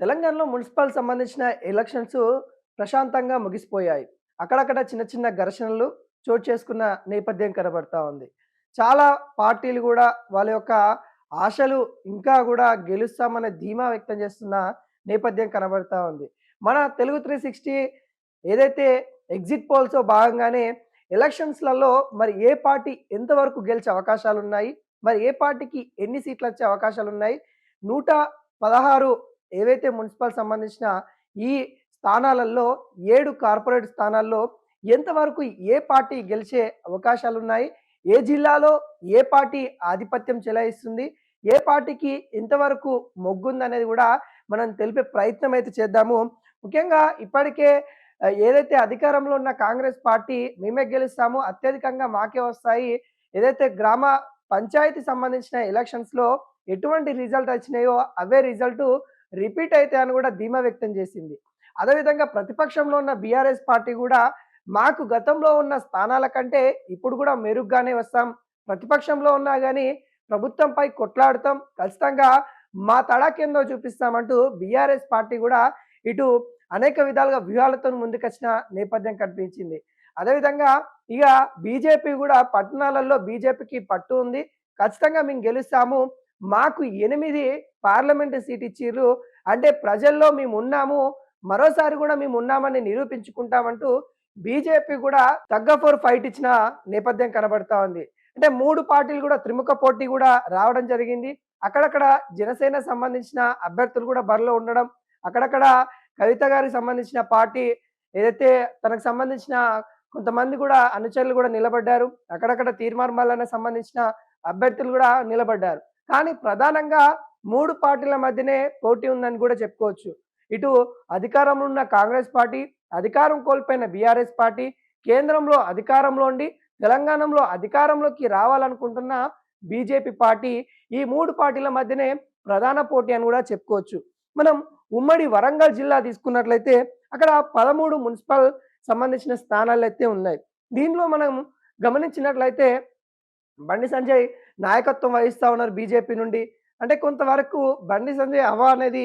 తెలంగాణలో మున్సిపల్ సంబంధించిన ఎలక్షన్స్ ప్రశాంతంగా ముగిసిపోయాయి. అక్కడక్కడ చిన్న చిన్న ఘర్షణలు చోటు చేసుకున్న నేపథ్యం కనబడతా ఉంది. చాలా పార్టీలు కూడా వాళ్ళ యొక్క ఆశలు ఇంకా కూడా గెలుస్తామనే ధీమా వ్యక్తం చేస్తున్న నేపథ్యం కనబడతా ఉంది. మన తెలుగు 360 ఏదైతే ఎగ్జిట్ పోల్స్‌లో భాగంగానే ఎలక్షన్స్‌లలో మరి ఏ పార్టీ ఎంతవరకు గెలిచే అవకాశాలున్నాయి? మరి ఏ పార్టీకి ఎన్ని సీట్లు వచ్చే అవకాశాలు ఉన్నాయి నూట పదహారు ఏవైతే మున్సిపల్ సంబంధించిన ఈ స్థానాలలో ఏడు కార్పొరేట్ స్థానాల్లో ఎంతవరకు ఏ పార్టీ గెలిచే అవకాశాలు ఉన్నాయి ఏ జిల్లాలో ఏ పార్టీ ఆధిపత్యం చెలాయిస్తుంది? ఏ పార్టీకి ఎంతవరకు మొగ్గుందనేది కూడా మనం తెలిపే ప్రయత్నం అయితే చేద్దాము. ముఖ్యంగా ఇప్పటికే ఏదైతే అధికారంలో ఉన్న కాంగ్రెస్ పార్టీ మేమే గెలుస్తాము, అత్యధికంగా మాకే వస్తాయి. ఏదైతే గ్రామ పంచాయతీ సంబంధించిన ఎలక్షన్స్‌లో ఎటువంటి రిజల్ట్ వచ్చినాయో అవే రిజల్ట్ రిపీట్ అయితే అని కూడా ధీమా వ్యక్తం చేసింది. అదేవిధంగా ప్రతిపక్షంలో ఉన్న బీఆర్ఎస్ పార్టీ కూడా మాకు గతంలో ఉన్న స్థానాల కంటే ఇప్పుడు కూడా మెరుగ్గానే వస్తాం. ప్రతిపక్షంలో ఉన్నా కానీ ప్రభుత్వంపై కొట్లాడతాం. ఖచ్చితంగా మా తడాకేందో చూపిస్తామంటూ బీఆర్ఎస్ పార్టీ కూడా ఇటు అనేక విధాలుగా వ్యూహాలతో ముందుకొచ్చిన నేపథ్యం కనిపించింది. అదేవిధంగా ఇక బీజేపీ కూడా పట్టణాలలో బీజేపీకి పట్టు ఉంది. ఖచ్చితంగా మేము గెలుస్తాము. మాకు ఎనిమిది పార్లమెంటు సీట్ ఇచ్చిర్రు. అంటే ప్రజల్లో మేమున్నాము. మరోసారి గూడా మేమున్నామని నిరూపించుకుంటామంటూ బీజేపీ కూడా తగ్గ ఫోర్ ఫైట్ ఇచ్చిన నేపథ్యం కనబడతా ఉంది. అంటే మూడు పార్టీలు కూడా త్రిముఖ పోటీ కూడా రావడం జరిగింది. అక్కడక్కడ జనసేన సంబంధించిన అభ్యర్థులు కూడా బరిలో ఉండడం, అక్కడక్కడ కవిత గారికి సంబంధించిన పార్టీ ఏదైతే తనకు సంబంధించిన కొంతమంది కూడా అనుచరులు కూడా నిలబడ్డారు. అక్కడక్కడ తీర్మార్ సంబంధించిన అభ్యర్థులు కూడా నిలబడ్డారు. కానీ ప్రధానంగా మూడు పార్టీల మధ్యనే పోటీ ఉందని కూడా చెప్పుకోవచ్చు. ఇటు అధికారంలో ఉన్న కాంగ్రెస్ పార్టీ, అధికారం కోల్పోయిన బీఆర్ఎస్ పార్టీ, కేంద్రంలో అధికారంలో ఉండి తెలంగాణలో అధికారంలోకి రావాలనుకుంటున్న బీజేపీ పార్టీ ఈ మూడు పార్టీల మధ్యనే ప్రధాన పోటీ అని కూడా చెప్పుకోవచ్చు. మనం ఉమ్మడి వరంగల్ జిల్లా తీసుకున్నట్లయితే అక్కడ 13 మున్సిపల్ సంబంధించిన స్థానాలైతే ఉన్నాయి. దీనిలో మనం గమనించినట్లయితే బండి సంజయ్ నాయకత్వం వహిస్తూ ఉన్నారు బీజేపీ నుండి. అంటే కొంతవరకు బండి సంజయ్ హవా అనేది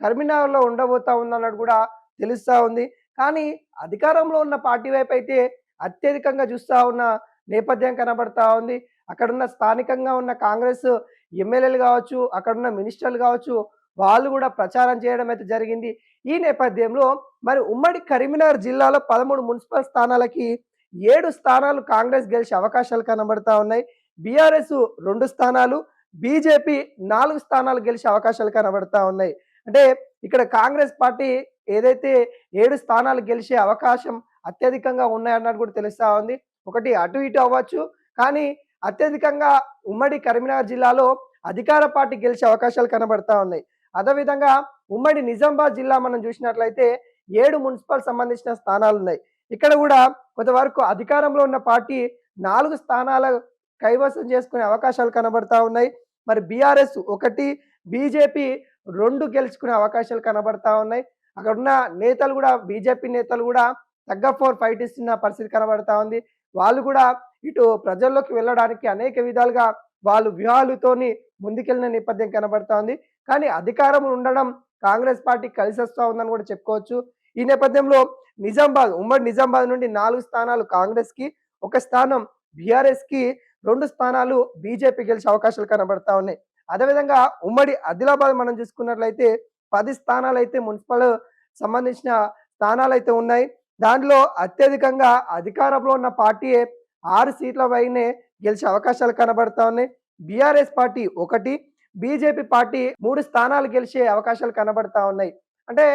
కరీంనగర్‌లో ఉండబోతా ఉందన్నట్టు కూడా తెలుస్తూ ఉంది. కానీ అధికారంలో ఉన్న పార్టీ వైపు అయితే అత్యధికంగా చూస్తూ ఉన్న నేపథ్యం కనబడతా ఉంది. అక్కడున్న స్థానికంగా ఉన్న కాంగ్రెస్ ఎమ్మెల్యేలు కావచ్చు అక్కడున్న మినిస్టర్లు కావచ్చు వాళ్ళు కూడా ప్రచారం చేయడం అయితే జరిగింది. ఈ నేపథ్యంలో మరి ఉమ్మడి కరీంనగర్ జిల్లాలో 13 మున్సిపల్ స్థానాలకి ఏడు స్థానాలు కాంగ్రెస్ గెలిచే అవకాశాలు కనబడతా ఉన్నాయి. బీఆర్ఎస్ రెండు స్థానాలు, బీజేపీ నాలుగు స్థానాలు గెలిచే అవకాశాలు కనబడతా ఉన్నాయి. అంటే ఇక్కడ కాంగ్రెస్ పార్టీ ఏదైతే ఏడు స్థానాలు గెలిచే అవకాశం అత్యధికంగా ఉన్నాయన్నట్టు కూడా తెలుస్తా ఉంది. ఒకటి అటు ఇటు అవ్వచ్చు. కానీ అత్యధికంగా ఉమ్మడి కరీంనగర్ జిల్లాలో అధికార పార్టీ గెలిచే అవకాశాలు కనబడతా ఉన్నాయి. అదేవిధంగా ఉమ్మడి నిజామాబాద్ జిల్లా మనం చూసినట్లయితే ఏడు మున్సిపల్ సంబంధించిన స్థానాలు ఉన్నాయి ఇక్కడ కూడా కొంతవరకు అధికారంలో ఉన్న పార్టీ నాలుగు స్థానాల కైవసం చేసుకునే అవకాశాలు కనబడతా ఉన్నాయి. మరి బీఆర్ఎస్ ఒకటి బీజేపీ రెండు గెలుచుకునే అవకాశాలు కనబడతా ఉన్నాయి. అక్కడున్న నేతలు కూడా బీజేపీ నేతలు కూడా తగ్గ ఫోర్ ఫైట్ ఇస్తున్న పరిస్థితి కనబడతా ఉంది. వాళ్ళు కూడా ఇటు ప్రజల్లోకి వెళ్ళడానికి అనేక విధాలుగా వాళ్ళు వ్యూహాలతోని ముందుకెళ్ళిన నేపథ్యం కనబడతా ఉంది. కానీ అధికారం ఉండడం కాంగ్రెస్ పార్టీకి కలిసొస్తా ఉందని కూడా చెప్పుకోవచ్చు. ఈ నేపథ్యంలో నిజామాబాద్, ఉమ్మడి నిజామాబాద్ నుండి నాలుగు స్థానాలు కాంగ్రెస్‌కి, ఒక స్థానం బీఆర్ఎస్‌కి, రెండు స్థానాలు బీజేపీ గెలిచే అవకాశాలు కనబడతా ఉన్నాయి. అదేవిధంగా ఉమ్మడి ఆదిలాబాద్ మనం చూసుకున్నట్లయితే 10 స్థానాలైతే మున్సిపల్ సంబంధించిన స్థానాలైతే ఉన్నాయి. దాంట్లో అత్యధికంగా అధికారంలో ఉన్న పార్టీయే ఆరు సీట్ల పైనే గెలిచే అవకాశాలు కనబడతా ఉన్నాయి. బీఆర్ఎస్ పార్టీ ఒకటి బీజేపీ పార్టీ మూడు స్థానాలు గెలిచే అవకాశాలు కనబడతా ఉన్నాయి. అంటే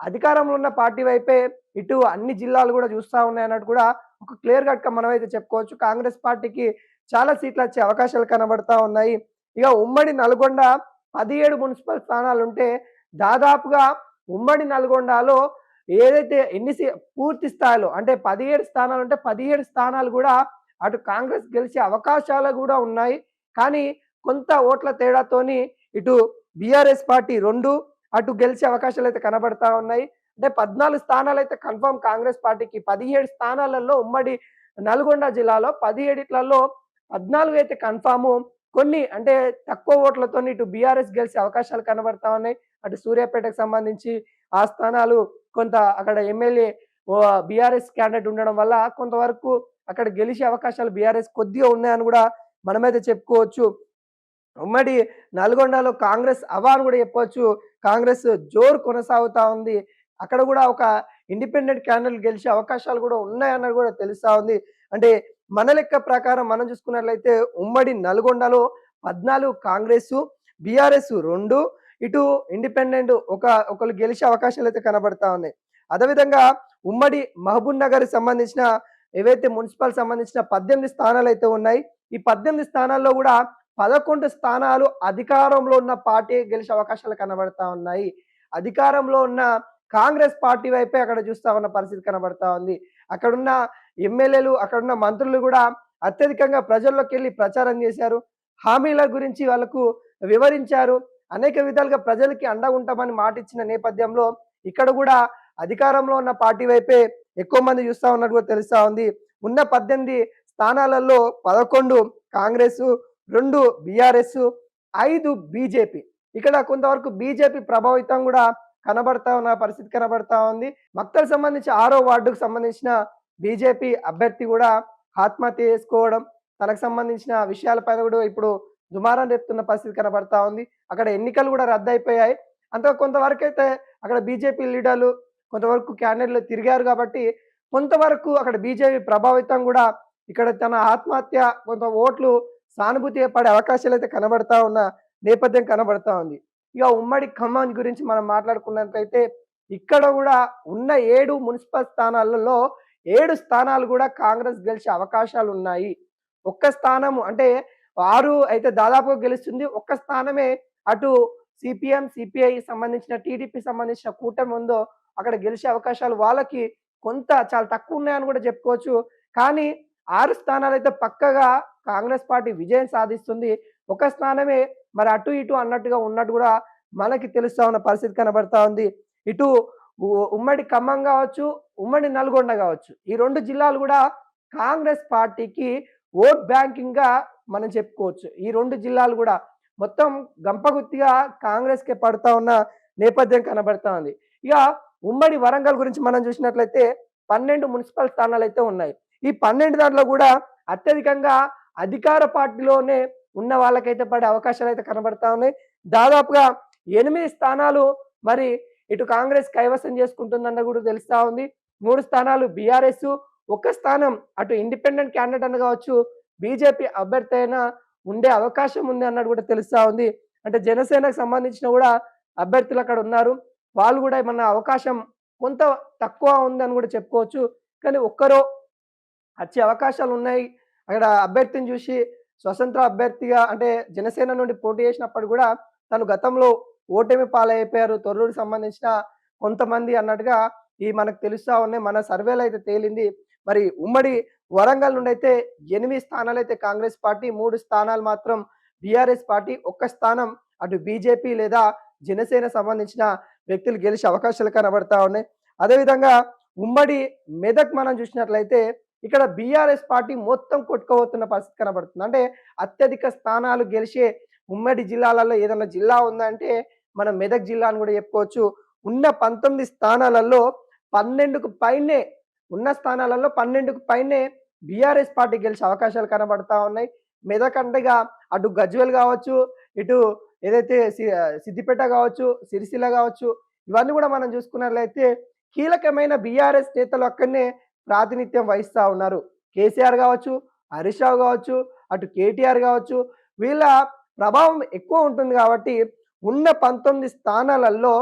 అధికారంలో ఉన్న పార్టీ వైపే ఇటు అన్ని జిల్లాలు చూస్తూ ఉన్నాయి అన్నట్టు కూడా ఒక క్లియర్ కట్‌గా మనమైతే చెప్పుకోవచ్చు. కాంగ్రెస్ పార్టీకి చాలా సీట్లు వచ్చే అవకాశాలు కనబడతా ఉన్నాయి. ఇక ఉమ్మడి నల్గొండ 17 మున్సిపల్ స్థానాలుంటే దాదాపుగా ఉమ్మడి నల్గొండలో ఏదైతే ఎన్ని పూర్తి స్థాయిలో అంటే పదిహేడు స్థానాలు ఉంటే పదిహేడు స్థానాలు కూడా అటు కాంగ్రెస్ గెలిచే అవకాశాలు కూడా ఉన్నాయి. కానీ కొంత ఓట్ల తేడాతోని ఇటు బీఆర్ఎస్ పార్టీ రెండు అటు గెలిచే అవకాశాలు అయితే కనబడతా ఉన్నాయి. అంటే పద్నాలుగు స్థానాలు అయితే కన్ఫర్మ్ కాంగ్రెస్ పార్టీకి. 17 స్థానాలలో ఉమ్మడి నల్గొండ జిల్లాలో 17 14 అయితే కన్ఫామ్. కొన్ని అంటే తక్కువ ఓట్లతోని ఇటు బీఆర్ఎస్ గెలిచే అవకాశాలు కనబడతా ఉన్నాయి. అటు సూర్యాపేటకు సంబంధించి ఆ స్థానాలు కొంత అక్కడ ఎమ్మెల్యే బీఆర్ఎస్ క్యాండిడేట్ ఉండడం వల్ల కొంతవరకు అక్కడ గెలిచే అవకాశాలు బీఆర్ఎస్ కొద్దిగా ఉన్నాయని కూడా మనమైతే చెప్పుకోవచ్చు. ఉమ్మడి నల్గొండలో కాంగ్రెస్ అవాను కూడా చెప్పవచ్చు కాంగ్రెస్ జోరు కొనసాగుతా ఉంది. అక్కడ కూడా ఒక ఇండిపెండెంట్ క్యాండిడేట్ గెలిచే అవకాశాలు కూడా ఉన్నాయన్నది కూడా తెలుస్తా ఉంది. అంటే మన లెక్క ప్రకారం మనం చూసుకున్నట్లయితే ఉమ్మడి నల్గొండలో పద్నాలుగు కాంగ్రెస్ బీఆర్ఎస్ రెండు ఇటు ఇండిపెండెంట్ ఒక ఒకరు గెలిచే అవకాశాలు అయితే కనబడతా ఉన్నాయి. అదేవిధంగా ఉమ్మడి మహబూబ్ నగర్ సంబంధించిన ఏవైతే మున్సిపల్ సంబంధించిన పద్దెనిమిది స్థానాలు అయితే ఉన్నాయి ఈ పద్దెనిమిది స్థానాల్లో కూడా పదకొండు స్థానాలు అధికారంలో ఉన్న పార్టీ గెలిచే అవకాశాలు కనబడతా ఉన్నాయి. అధికారంలో ఉన్న కాంగ్రెస్ పార్టీ వైపే అక్కడ చూస్తా ఉన్న పరిస్థితి కనబడతా ఉంది. అక్కడున్న ఎమ్మెల్యేలు అక్కడున్న మంత్రులు కూడా అత్యధికంగా ప్రజల్లోకి వెళ్ళి ప్రచారం చేశారు. హామీల గురించి వాళ్ళకు వివరించారు. అనేక విధాలుగా ప్రజలకి అండగా ఉంటామని మాట ఇచ్చిన నేపథ్యంలో ఇక్కడ కూడా అధికారంలో ఉన్న పార్టీ వైపే ఎక్కువ మంది చూస్తా ఉన్నట్టు కూడా తెలుస్తా ఉంది. ఉన్న పద్దెనిమిది స్థానాలలో పదకొండు కాంగ్రెస్ రెండు బీఆర్ఎస్ ఐదు బీజేపీ. ఇక్కడ కొంతవరకు బీజేపీ ప్రభావితం కూడా కనబడతా ఉన్న పరిస్థితి కనబడతా ఉంది. మక్తల్ సంబంధించి ఆరో వార్డుకు సంబంధించిన బీజేపీ అభ్యర్థి కూడా ఆత్మహత్య చేసుకోవడం తనకు సంబంధించిన విషయాలపైన కూడా ఇప్పుడు దుమారం రేపుతున్న పరిస్థితి కనబడతా ఉంది. అక్కడ ఎన్నికలు కూడా రద్దయిపోయాయి అంత కొంతవరకు అయితే అక్కడ బీజేపీ లీడర్లు కొంతవరకు క్యాండిడేట్లు తిరిగారు కాబట్టి కొంతవరకు అక్కడ బీజేపీ ప్రభావితం కూడా ఇక్కడ తన ఆత్మహత్య కొంత ఓట్లు సానుభూతి పడే అవకాశాలు అయితే కనబడతా ఉన్న నేపథ్యం కనబడతా ఉంది. ఇక ఉమ్మడి ఖమ్మం గురించి మనం మాట్లాడుకున్నట్లయితే ఇక్కడ కూడా ఉన్న ఏడు మున్సిపల్ స్థానాలలో ఏడు స్థానాలు కూడా కాంగ్రెస్ గెలిచే అవకాశాలు ఉన్నాయి. ఒక్క స్థానం అంటే ఆరు అయితే దాదాపుగా గెలుస్తుంది. ఒక్క స్థానమే అటు సిపిఎం సిపిఐ సంబంధించిన టీడీపీ సంబంధించిన కూటమి ఉందో అక్కడ గెలిచే అవకాశాలు వాళ్ళకి కొంత చాలా తక్కువ ఉన్నాయని కూడా చెప్పుకోవచ్చు. కానీ ఆరు స్థానాలు అయితే పక్కగా కాంగ్రెస్ పార్టీ విజయం సాధిస్తుంది. ఒక స్థానమే మరి అటు ఇటు అన్నట్టుగా ఉన్నట్టు కూడా మనకి తెలుస్తా ఉన్న పరిస్థితి కనబడతా ఉంది. ఇటు ఉమ్మడి ఖమ్మం కావచ్చు ఉమ్మడి నల్గొండ కావచ్చు. ఈ రెండు జిల్లాలు కూడా కాంగ్రెస్ పార్టీకి ఓట్ బ్యాంకింగ్గా మనం చెప్పుకోవచ్చు. ఈ రెండు జిల్లాలు కూడా మొత్తం గంపగుత్తిగా కాంగ్రెస్కి ఉన్న నేపథ్యం కనబడతా ఉంది. ఇక ఉమ్మడి వరంగల్ గురించి మనం చూసినట్లయితే పన్నెండు మున్సిపల్ స్థానాలు అయితే ఉన్నాయి. ఈ పన్నెండు దాంట్లో కూడా అత్యధికంగా అధికార పార్టీలోనే ఉన్న వాళ్ళకైతే పడే అవకాశాలు అయితే కనబడతా ఉన్నాయి. దాదాపుగా ఎనిమిది స్థానాలు మరి ఇటు కాంగ్రెస్ కైవసం చేసుకుంటుందన్న కూడా తెలుస్తా ఉంది. మూడు స్థానాలు బీఆర్ఎస్ ఒక స్థానం అటు ఇండిపెండెంట్ క్యాండిడేట్ అని కావచ్చు బీజేపీ అభ్యర్థి అయినా ఉండే అవకాశం ఉంది అన్నట్టు కూడా తెలుస్తా ఉంది. అంటే జనసేనకు సంబంధించిన కూడా అభ్యర్థులు అక్కడ ఉన్నారు. వాళ్ళు కూడా ఏమన్నా అవకాశం కొంత తక్కువ ఉందని కూడా చెప్పుకోవచ్చు. కానీ ఒక్కరో వచ్చే అవకాశాలు ఉన్నాయి. అక్కడ అభ్యర్థిని చూసి స్వతంత్ర అభ్యర్థిగా అంటే జనసేన నుండి పోటీ చేసినప్పుడు కూడా తను గతంలో ఓటమి పాలైపోయారు. తొర్రూరు సంబంధించిన కొంతమంది అన్నట్టుగా ఈ మనకు తెలుస్తా ఉన్నాయి. మన సర్వేలో అయితే తేలింది. మరి ఉమ్మడి వరంగల్ నుండి అయితే ఎనిమిది స్థానాలు అయితే కాంగ్రెస్ పార్టీ మూడు స్థానాలు మాత్రం బీఆర్ఎస్ పార్టీ ఒక్క స్థానం అటు బీజేపీ లేదా జనసేన సంబంధించిన వ్యక్తులు గెలిచే అవకాశాలు కనబడతా ఉన్నాయి. అదేవిధంగా ఉమ్మడి మెదక్ మనం చూసినట్లయితే ఇక్కడ బీఆర్ఎస్ పార్టీ మొత్తం కొట్టుకోబోతున్న పరిస్థితి కనబడుతుంది. అంటే అత్యధిక స్థానాలు గెలిచే ఉమ్మడి జిల్లాలలో ఏదైనా జిల్లా ఉందంటే మనం మెదక్ జిల్లా అని కూడా చెప్పుకోవచ్చు. ఉన్న పంతొమ్మిది స్థానాలలో పన్నెండుకు పైనే ఉన్న స్థానాలలో పన్నెండుకు పైనే బీఆర్ఎస్ పార్టీ గెలిచే అవకాశాలు కనబడతా ఉన్నాయి. మెదక్ అంటేగా అటు గజ్వేల్ కావచ్చు ఇటు ఏదైతే సి- సిద్దిపేట కావచ్చు సిరిసిల్ల కావచ్చు ఇవన్నీ కూడా మనం చూసుకున్నట్లయితే కీలకమైన బీఆర్ఎస్ నేతలు అక్కడనే ప్రాతినిధ్యం వహిస్తూ ఉన్నారు. కేసీఆర్ కావచ్చు హరీష్ రావు కావచ్చు అటు కేటీఆర్ కావచ్చు వీళ్ళ ప్రభావం ఎక్కువ ఉంటుంది కాబట్టి ఉన్న పంతొమ్మిది స్థానాలలో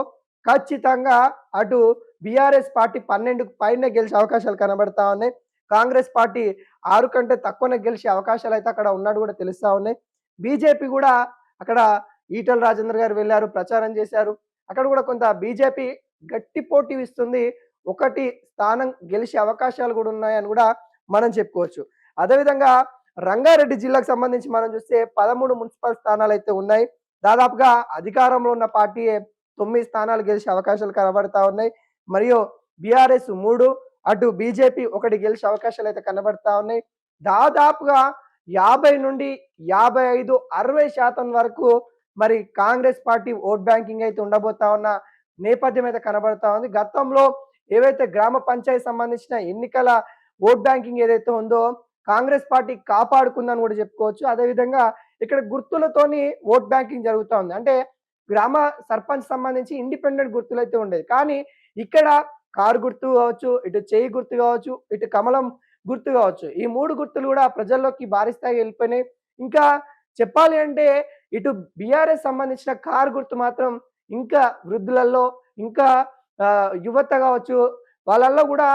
ఖచ్చితంగా అటు బీఆర్ఎస్ పార్టీ పన్నెండుకు పైన గెలిచే అవకాశాలు కనబడతా ఉన్నాయి. కాంగ్రెస్ పార్టీ ఆరు కంటే తక్కువనే గెలిచే అవకాశాలు అయితే అక్కడ ఉన్నట్టు కూడా తెలుస్తా ఉన్నాయి. బీజేపీ కూడా అక్కడ ఈటల రాజేంద్ర గారు వెళ్ళారు ప్రచారం చేశారు. అక్కడ కూడా కొంత బీజేపీ గట్టి పోటీ ఇస్తుంది. ఒకటి స్థానం గెలిచే అవకాశాలు కూడా ఉన్నాయని కూడా మనం చెప్పుకోవచ్చు. అదేవిధంగా రంగారెడ్డి జిల్లాకు సంబంధించి మనం చూస్తే పదమూడు మున్సిపల్ స్థానాలు అయితే ఉన్నాయి. దాదాపుగా అధికారంలో ఉన్న పార్టీ తొమ్మిది స్థానాలు గెలిచే అవకాశాలు కనబడతా ఉన్నాయి. మరియు బీఆర్ఎస్ మూడు అటు బీజేపీ ఒకటి గెలిచే అవకాశాలు అయితే కనబడతా ఉన్నాయి. దాదాపుగా యాభై నుండి యాభై ఐదు అరవై శాతం వరకు మరి కాంగ్రెస్ పార్టీ ఓట్ బ్యాంకింగ్ అయితే ఉండబోతా ఉన్న నేపథ్యం అయితే కనబడతా ఉంది. గతంలో ఏవైతే గ్రామ పంచాయతీ సంబంధించిన ఎన్నికల ఓట్ బ్యాంకింగ్ ఏదైతే ఉందో కాంగ్రెస్ పార్టీ కాపాడుకుందని కూడా చెప్పుకోవచ్చు. అదేవిధంగా ఇక్కడ గుర్తులతోని ఓట్ బ్యాంకింగ్ జరుగుతూ ఉంది అంటే గ్రామ సర్పంచ్ సంబంధించి ఇండిపెండెంట్ గుర్తులు అయితే ఉండేది. కానీ ఇక్కడ కారు గుర్తు కావచ్చు ఇటు చేయి గుర్తు కావచ్చు ఇటు కమలం గుర్తు కావచ్చు. ఈ మూడు గుర్తులు కూడా ప్రజల్లోకి భారీ స్థాయికి వెళ్ళిపోయినాయి. ఇంకా చెప్పాలి అంటే ఇటు బీఆర్ఎస్ సంబంధించిన కారు గుర్తు మాత్రం ఇంకా వృద్ధులలో ఇంకా యువత కావచ్చు వాళ్ళల్లో కూడా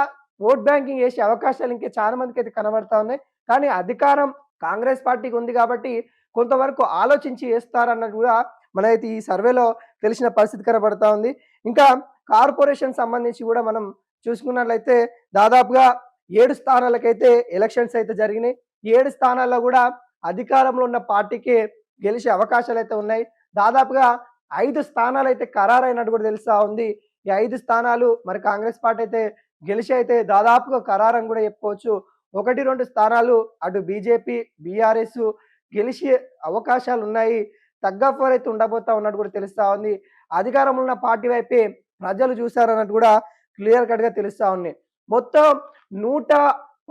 ఓట్ బ్యాంకింగ్ చేసే అవకాశాలు ఇంకా చాలా మందికి అయితే కనబడతా ఉన్నాయి. కానీ అధికారం కాంగ్రెస్ పార్టీకి ఉంది కాబట్టి కొంతవరకు ఆలోచించి చేస్తారన్నది కూడా మనైతే ఈ సర్వేలో తెలిసిన పరిస్థితి కనబడతా ఉంది. ఇంకా కార్పొరేషన్ సంబంధించి కూడా మనం చూసుకున్నట్లయితే దాదాపుగా ఏడు స్థానాలకైతే ఎలక్షన్స్ అయితే జరిగినాయి. ఏడు స్థానాల్లో కూడా అధికారంలో ఉన్న పార్టీకి గెలిచే అవకాశాలు అయితే ఉన్నాయి. దాదాపుగా ఐదు స్థానాలు అయితే ఖరారైనట్టు కూడా తెలుస్తా ఉంది. ఈ ఐదు స్థానాలు మరి కాంగ్రెస్ పార్టీ అయితే గెలిచి అయితే దాదాపుగా ఖరారని కూడా చెప్పుకోవచ్చు. ఒకటి రెండు స్థానాలు అటు బీజేపీ బీఆర్ఎస్ గెలిచే అవకాశాలు ఉన్నాయి తగ్గఫర్ అయితే ఉండబోతా ఉన్నట్టు కూడా తెలుస్తా ఉంది. అధికారంలో ఉన్న పార్టీ వైపే ప్రజలు చూశారన్నట్టు కూడా క్లియర్ కట్గా తెలుస్తా ఉంది. మొత్తం నూట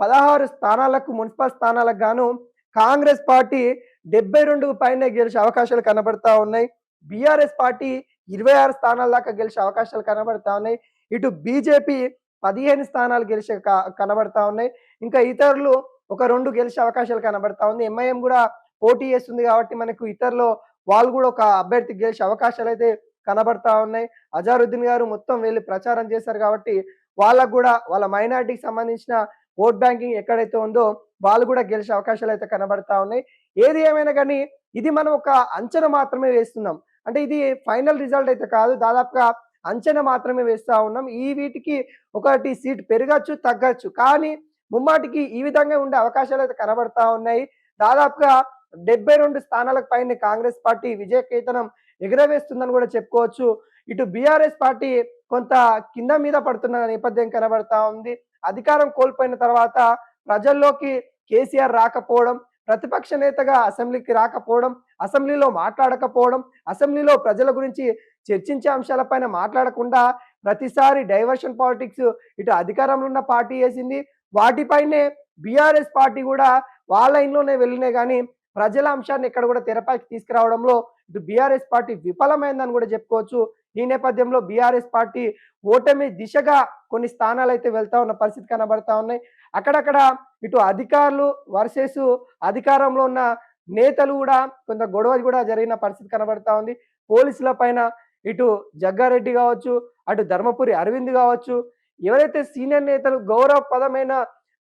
పదహారు స్థానాలకు మున్సిపల్ స్థానాలకు గాను కాంగ్రెస్ పార్టీ డెబ్బై రెండు పైన గెలిచే అవకాశాలు కనబడతా ఉన్నాయి. బీఆర్ఎస్ పార్టీ ఇరవై ఆరు స్థానాల దాకా గెలిచే అవకాశాలు కనబడతా ఉన్నాయి. ఇటు బీజేపీ పదిహేను స్థానాలు గెలిచే క- కనబడతా ఉన్నాయి. ఇంకా ఇతరులు ఒక రెండు గెలిచే అవకాశాలు కనబడతా ఉంది. ఎంఐఎం కూడా పోటీ చేస్తుంది కాబట్టి మనకు ఇతరులు వాళ్ళు కూడా ఒక అభ్యర్థి గెలిచే అవకాశాలు అయితే కనబడతా ఉన్నాయి. అజారుద్దీన్ గారు మొత్తం వెళ్ళి ప్రచారం చేశారు కాబట్టి వాళ్ళకు కూడా వాళ్ళ మైనార్టీకి సంబంధించిన ఓట్ బ్యాంకింగ్ ఎక్కడైతే ఉందో వాళ్ళు కూడా గెలిచే అవకాశాలు అయితే కనబడతా ఉన్నాయి. ఏది ఏమైనా కానీ ఇది మనం ఒక అంచనా మాత్రమే వేస్తున్నాం. అంటే ఇది ఫైనల్ రిజల్ట్ అయితే కాదు దాదాపుగా అంచనా మాత్రమే వేస్తా ఉన్నాం. ఈ వీటికి ఒకటి సీట్ పెరగచ్చు తగ్గచ్చు కానీ ముమ్మాటికి ఈ విధంగా ఉండే అవకాశాలు అయితే కనబడతా ఉన్నాయి. దాదాపుగా డెబ్బై రెండు స్థానాలకు పైన కాంగ్రెస్ పార్టీ విజయ కేతనం ఎగురవేస్తుందని కూడా చెప్పుకోవచ్చు. ఇటు బీఆర్ఎస్ పార్టీ కొంత కింద మీద పడుతున్న నేపథ్యం కనబడతా ఉంది. అధికారం కోల్పోయిన తర్వాత ప్రజల్లోకి కేసీఆర్ రాకపోవడం ప్రతిపక్ష నేతగా అసెంబ్లీకి రాకపోవడం అసెంబ్లీలో మాట్లాడకపోవడం అసెంబ్లీలో ప్రజల గురించి చర్చించే అంశాలపైన మాట్లాడకుండా ప్రతిసారి డైవర్షన్ పాలిటిక్స్ ఇటు అధికారంలో ఉన్న పార్టీ వేసింది. వాటిపైనే బీఆర్ఎస్ పార్టీ కూడా వాళ్ళ ఇంట్లోనే వెళ్ళినాయి కానీ ప్రజల అంశాన్ని ఇక్కడ కూడా తెరపైకి తీసుకురావడంలో ఇటు బీఆర్ఎస్ పార్టీ విఫలమైందని కూడా చెప్పుకోవచ్చు. ఈ నేపథ్యంలో బీఆర్ఎస్ పార్టీ ఓటమి దిశగా కొన్ని స్థానాలు అయితే వెళ్తా ఉన్న పరిస్థితి కనబడతా ఉన్నాయి. అక్కడక్కడ ఇటు అధికారులు వర్సెస్ అధికారంలో ఉన్న నేతలు కూడా కొంత గొడవ కూడా జరిగిన పరిస్థితి కనబడతా ఉంది. పోలీసుల పైన ఇటు జగ్గారెడ్డి కావచ్చు అటు ధర్మపురి అరవింద్ కావచ్చు ఎవరైతే సీనియర్ నేతలు గౌరవపదమైన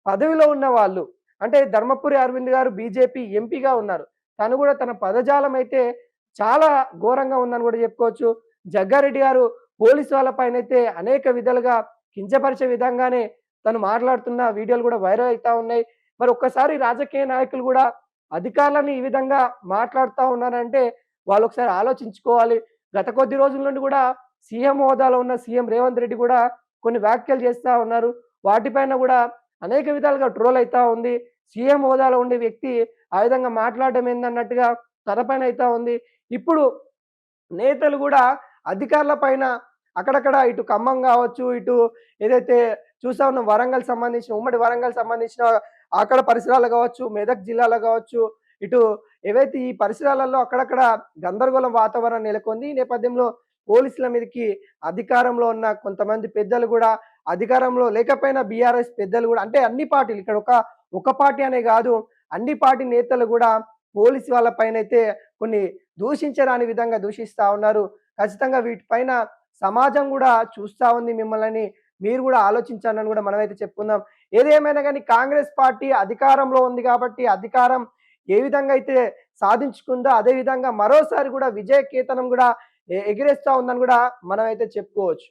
పదవిలో ఉన్న వాళ్ళు అంటే ధర్మపురి అరవింద్ గారు బీజేపీ ఎంపీగా ఉన్నారు. తను కూడా తన పదజాలం అయితే చాలా ఘోరంగా ఉందని కూడా చెప్పుకోవచ్చు. జగ్గారెడ్డి గారు పోలీసు వాళ్ళ పైన అయితే అనేక విధాలుగా కించపరిచే విధంగానే తను మాట్లాడుతున్న వీడియోలు కూడా వైరల్ అవుతా ఉన్నాయి. మరి ఒక్కసారి రాజకీయ నాయకులు కూడా అధికారులని ఈ విధంగా మాట్లాడుతూ ఉన్నారంటే వాళ్ళు ఒకసారి ఆలోచించుకోవాలి. గత కొద్ది రోజుల నుండి కూడా సీఎం హోదాలో ఉన్న సీఎం రేవంత్ రెడ్డి కూడా కొన్ని వ్యాఖ్యలు చేస్తూ ఉన్నారు. వాటిపైన కూడా అనేక విధాలుగా ట్రోల్ అవుతా ఉంది. సీఎం హోదాలో ఉండే వ్యక్తి ఆ విధంగా మాట్లాడడం ఏందన్నట్టుగా తరపైన అవుతా ఉంది. ఇప్పుడు నేతలు కూడా అధికారుల పైన అక్కడక్కడ ఇటు ఖమ్మం కావచ్చు ఇటు ఏదైతే చూసా ఉన్న వరంగల్ సంబంధించిన ఉమ్మడి వరంగల్ సంబంధించిన అక్కడ పరిసరాలు కావచ్చు మెదక్ జిల్లాలో కావచ్చు ఇటు ఏవైతే ఈ పరిసరాలలో అక్కడక్కడ గందరగోళం వాతావరణం నెలకొంది ఈ నేపథ్యంలో పోలీసుల మీదకి అధికారంలో ఉన్న కొంతమంది పెద్దలు కూడా అధికారంలో లేకపోయినా బీఆర్ఎస్ పెద్దలు కూడా అంటే అన్ని పార్టీలు ఇక్కడ ఒక ఒక పార్టీ అనే కాదు అన్ని పార్టీ నేతలు కూడా పోలీసు వాళ్ళ పైన అయితే కొన్ని దూషించరాని విధంగా దూషిస్తా ఉన్నారు. ఖచ్చితంగా వీటిపైన సమాజం కూడా చూస్తూ ఉంది మిమ్మల్ని మీరు కూడా ఆలోచించాలని కూడా మనమైతే చెప్పుకుందాం. ఏదేమైనా కానీ కాంగ్రెస్ పార్టీ అధికారంలో ఉంది కాబట్టి అధికారం ఏ విధంగా అయితే సాధించుకుందో అదే విధంగా మరోసారి కూడా విజయ కేతనం కూడా ఎగిరేస్తూ ఉందని కూడా మనమైతే చెప్పుకోవచ్చు.